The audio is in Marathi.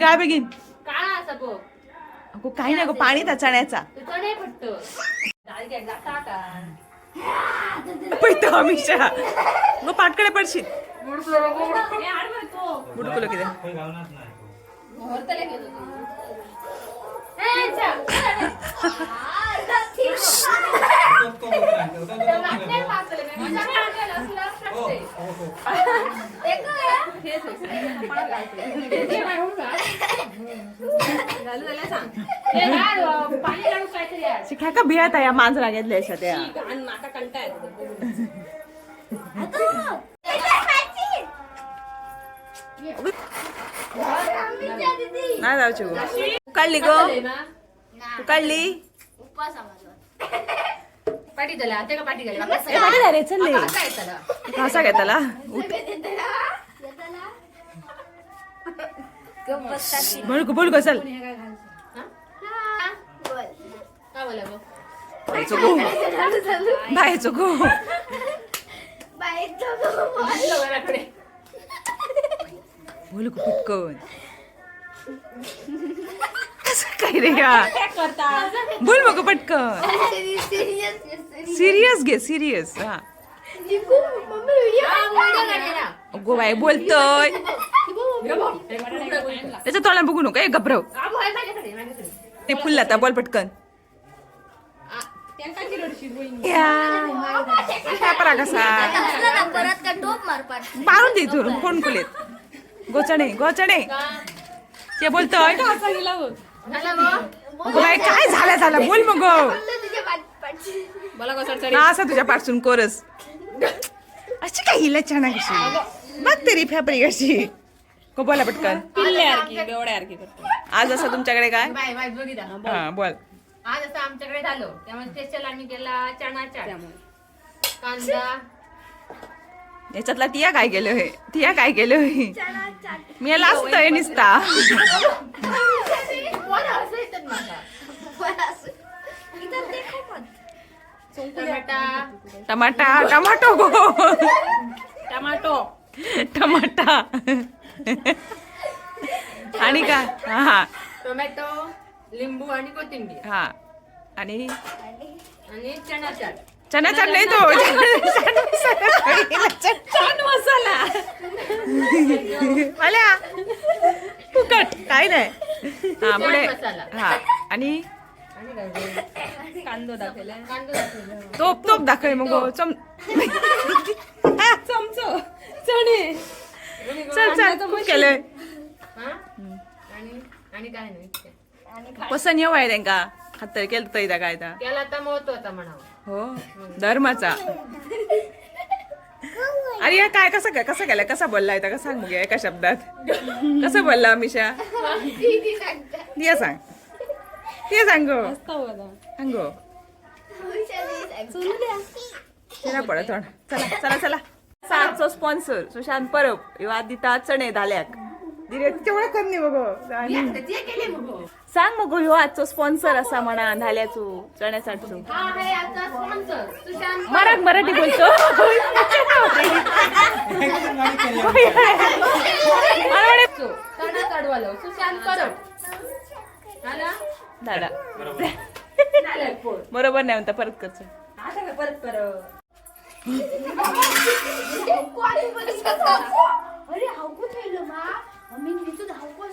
काय बेगीन? काळा असा बघ अगो काही नाही गो पाणी त्या चण्याचा तू चणे का पैतो अमिषा गो पाटकडे पडशील. बुडकुलो किती? शकते. हेच आहे. पाणी घालते. हे काय होऊ का? घालू झालं सांग. हे घाल, अं, पाणी घालून काहीतरी आहे. शिकाय का बिया त्या मांजरा घेतल्या अशा त्या ठीक, आणि माका कंटाळा येतो ते बघून. नाही जाऊची गो काढली गो चालेल ना? काढली पाठी दिला ते का पाठी गेले पाठी झाले चलले काय त्याला. गो चल काय बोला गं? बायचो गो बायचो गो आणलं घराकडे. बोल पटकन. कसं काय रे या बोल मग पटकन. सिरियस घे सिरियस हा. गो बाय बोलतोय. त्याच्या तोंडात बघू नको ए ते फुलला आता बोल पटकन. या परा कसा मारून दे इथून कोण कुलेत गोचणे गोचणे. ते बोलतोय. अगं बाई काय झालं झालं? बोल मग. ना असं तुझ्या पाठसून कोरस. अशी काय हिला छान कशी? बघ तरी फॅब्रिक अशी को बोला पटकन. आज असं तुमच्याकडे काय? बाय बाय बघितला हा बोल. आज असं आमच्याकडे झालं. त्यामुळे स्पेशल आम्ही केला चणा कांदा. याच्यातला तिया काय केलं हे? तिया काय केलं हे? मी याला असतोय निसता कोण असं येतात माझा? टमाटा. टमाटा टमाटो टमाटो. टमाटा. आणि का? हा. टोमॅटो लिंबू आणि कोथिंबीर. हा. आणि? आणि चणा चाट चना चाट नाही तो छान मसाला आल्या. फुकट. काय नाही. हा पुढे. हा. आणि? कांदो दाखवला तोप तोप दाखव मग चम चमचो. चणे. चल चल खूप केलंय. हा? आणि आणि काय नाही. पसंत येऊ आहे त्यांका. खातर केलं तर काय त्या त्याला आता महत्त्वाचा म्हणावं. हो धर्माचा. अरे या काय कसं काय कसं केलं कसा बोलला का सांग मग एका शब्दात. कसं बोलला अमिषा? ये सांग. ते सांग. सांग. चला पडत चला चला चला. सातचो स्पॉन्सर सुशांत परब ह्यो आदिता चणे धाल्याक कमी मग सांग मग ह्यो आजचो स्पॉन्सर असा म्हणा धाल्याचो चण्यासाठीचो हा मराठ मराठी बोलतो. सुशांत परब दादा. बरोबर. नाही म्हणता परत करतो. परत कर अरे हावकू ठेवलं मा. मी तुझं हावकू